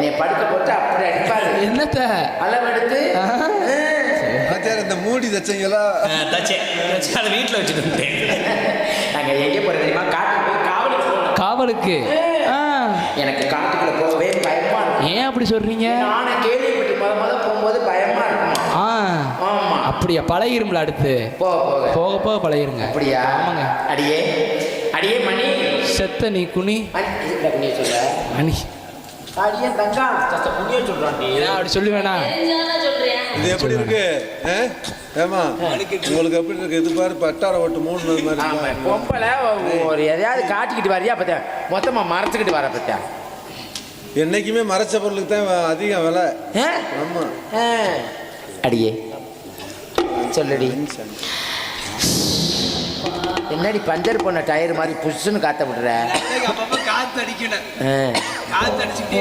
என்னை படுக்க போட்டு அப்படி அடிப்பாரு. என்னத்த? அளவெடுத்து. இந்த மூடி தச்சைங்களா? தச்சேன் தச்சு. அதை வீட்டில் வச்சுட்டு வந்துட்டேன். நாங்க எங்க போறது தெரியுமா? காட்டுக்கு காவலுக்கு காவலுக்கு? ஆ. எனக்கு காட்டுக்குள்ள போகவே பயமா ஏன் அப்படி சொல்றீங்க? நானும் கேள்விப்பட்டு முத முத போகும்போது பயமா இருக்கும்? ஆ. ஆமா. அப்படியா? பழகிரும்ல அடுத்து. போக போக. போக போக பழகிருங்க. அப்படியா? ஆமாங்க. அடியே. அடியே மணி. செத்த நீ குனி. மணி சொல்ற மணி. அடியே தங்கா. சத்த புண்ணிய சொல்றான் நீ ஏன் அப்படி சொல்லி வேணா இது எப்படி இருக்கு? ஆ? ஏமா உங்களுக்கு எப்படி இருக்கு? இது பாரு பட்டார ஓட்டு மூணு மாதிரி? பொம்பளை ஒரு எதையாவது காட்டிக்கிட்டு வரியா பத்தியா? மொத்தமா மறைச்சுக்கிட்டு வர பத்தியா? என்னைக்குமே மறைச்ச பொருளுக்கு தான் அதிகம் விலை. ஆ? ஆமா. ஆ. அடியே சொல்லடி. என்னடி பஞ்சர் பண்ண டயர் மாதிரி புஷ்ஷுன்னு காத்த விடுற? காத்து அடிக்கணும் ஆ. காத்து அடிச்சுட்டே